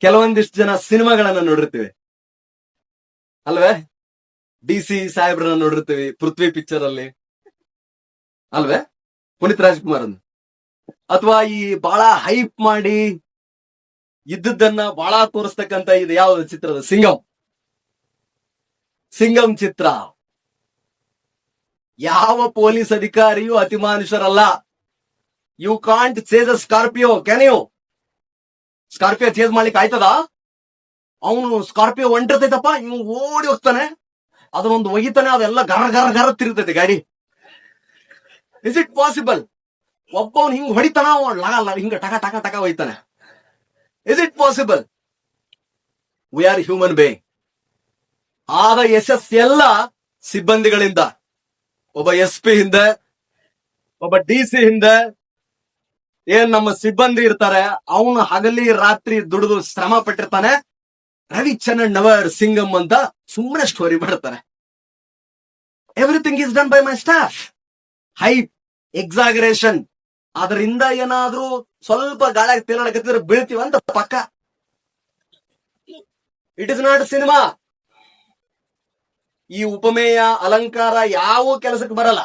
ಕೆಲವೊಂದಿಷ್ಟು ಜನ ಸಿನಿಮಾಗಳನ್ನ ನೋಡಿರ್ತೀವಿ. ಅಲ್ವೇ? ಡಿ ಸಿ ಸಾಹೇಬ್ರನ್ನ ನೋಡಿರ್ತೀವಿ, ಪೃಥ್ವಿ ಪಿಕ್ಚರ್ ಅಲ್ಲಿ. ಅಲ್ವೇ? ಪುನೀತ್ ರಾಜ್ಕುಮಾರ್ ಅಥವಾ ಈ ಬಹಳ ಹೈಪ್ ಮಾಡಿ ಇದ್ದದ್ದನ್ನ ಬಹಳ ತೋರಿಸ್ತಕ್ಕಂತ ಇದು ಯಾವ ಚಿತ್ರದ? ಸಿಂಗಂ. ಸಿಂಗಂ ಚಿತ್ರ. ಯಾವ ಪೊಲೀಸ್ ಅಧಿಕಾರಿಯೂ ಅತಿಮಾನುಷರಲ್ಲ. You can't chase a Scorpio can you Scorpio chase ಮಾಡ್ಲಿಕ್ಕೆ ಆಯ್ತದ? ಅವನು ಸ್ಕಾರ್ಪಿಯೋ ಹೊಂಟಿರ್ತೈತಪ್ಪ ಇವ್ ಓಡಿ ಹೋಗ್ತಾನೆ. ಅದನ್ನೊಂದು ಒಗಿತಾನೆ, ಅದೆಲ್ಲ ಗರ ಗರ ಗರ ತಿರುಗ್ತೈತೆ ಗಾಡಿ. ಇಸ್ ಇಟ್ ಪಾಸಿಬಲ್ ಒಬ್ಬವನ್ ಹಿಂಗ್ ಹೊಡಿತಾನ ಅವ ಲಗ ಲಗ ಹಿಂಗ ಟಕ ಟಕ ಟಕ ಒಯ್ತಾನೆ. Is it possible we are human ಬೇ ಆದ ಎಲ್ಲ ಸಿಬ್ಬಂದಿಗಳಿಂದ, ಒಬ್ಬ ಎಸ್ ಪಿ ಹಿಂದೆ, ಒಬ್ಬ ಡಿ ಸಿ ಹಿಂದೆ ಏನ್ ನಮ್ಮ ಸಿಬ್ಬಂದಿ ಇರ್ತಾರೆ, ಅವನು ಹಗಲಿ ರಾತ್ರಿ ದುಡಿದು ಶ್ರಮ ಪಟ್ಟಿರ್ತಾನೆ. ರವಿಚಂದ್ರನ್ ನವರ್ ಸಿಂಗಮ್ ಅಂತ ಸುಮ್ಮನೆ ಸ್ಟೋರಿ ಮಾಡ್ತಾರೆ. Everything is done by my staff hype exaggeration ಅದರಿಂದ ಏನಾದ್ರೂ ಸ್ವಲ್ಪ ಗಾಳಿಯಾಗಿ ತೇಲಾಡಕತ್ತಿದ್ರೆ ಬೀಳ್ತೀವ ಅಂತ ಪಕ್ಕ. ಇಟ್ ಇಸ್ ನಾಟ್ ಸಿನಿಮಾ ಈ ಉಪಮೇಯ, ಅಲಂಕಾರ ಯಾವ ಕೆಲಸಕ್ಕೆ ಬರಲ್ಲ.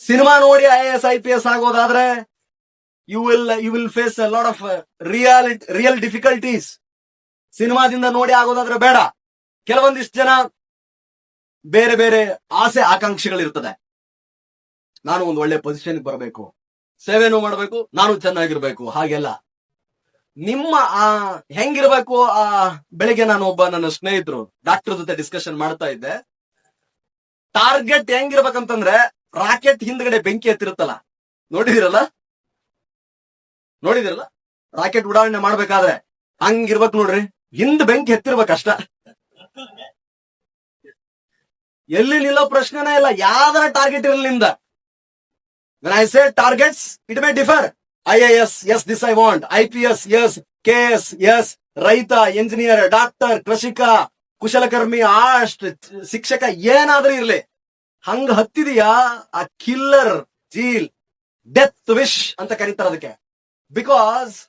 ಸಿನಿಮಾ ನೋಡಿ I S I P S ಆಗೋದಾದ್ರೆ you will you will face a lot of real real difficulties ಸಿನಿಮಾದಿಂದ ನೋಡಿ ಆಗೋದಾದ್ರೆ ಬೇಡ. ಕೆಲವೊಂದಿಷ್ಟು ಜನ ಬೇರೆ ಬೇರೆ ಆಸೆ ಆಕಾಂಕ್ಷೆಗಳಿರ್ತದೆ. ನಾನು ಒಂದು ಒಳ್ಳೆ ಪೊಸಿಷನ್ ಬರಬೇಕು. ಸೇವೆನೂ ಮಾಡಬೇಕು, ನಾನು ಚೆನ್ನಾಗಿರ್ಬೇಕು, ಹಾಗೆಲ್ಲ. ನಿಮ್ಮ, ಆ, ಹೆಂಗಿರ್ಬೇಕು, ಆ, ಬೆಳಿಗ್ಗೆ ನಾನು ಒಬ್ಬ ನನ್ನ ಸ್ನೇಹಿತರು ಡಾಕ್ಟರ್ ಜೊತೆ ಡಿಸ್ಕಷನ್ ಮಾಡ್ತಾ ಇದ್ದೆ. ಟಾರ್ಗೆಟ್ ಹೆಂಗಿರ್ಬೇಕಂತಂದ್ರೆ, ರಾಕೆಟ್ ಹಿಂದ್ಗಡೆ ಬೆಂಕಿ ಎತ್ತಿರುತ್ತಲ್ಲ. ನೋಡಿದಿರಲ್ಲ? ನೋಡಿದಿರಲ್ಲ? ರಾಕೆಟ್ ಉಡಾವಣೆ ಮಾಡ್ಬೇಕಾದ್ರೆ ಹಂಗಿರ್ಬೇಕು ನೋಡ್ರಿ. ಹಿಂದ್ ಬೆಂಕಿ ಎತ್ತಿರ್ಬೇಕಷ್ಟ ಎಲ್ಲಿ ನಿಲ್ಲೋ ಪ್ರಶ್ನೆನೇ ಇಲ್ಲ. ಯಾವ್ದಾರ ಟಾರ್ಗೆಟ್ ಇರಲಿ ನಿಮ್ದ? Targets it may differ I I S S this I want I P S S K S S ರೈತ ಎಂಜಿನಿಯರ್ ಡಾಕ್ಟರ್ ಕೃಷಿಕ, ಕುಶಲಕರ್ಮಿ ಆಸ್ಟ್ ಶಿಕ್ಷಕ, ಏನಾದ್ರೂ ಇರ್ಲಿ. ಹಂಗ ಹತ್ತಿದೀಯಾ? ಆ ಕಿಲ್ಲರ್ ಜೀಲ್ ಡೆತ್ ವಿಶ್ ಅಂತ ಕರೀತಾರ ಅದಕ್ಕೆ. because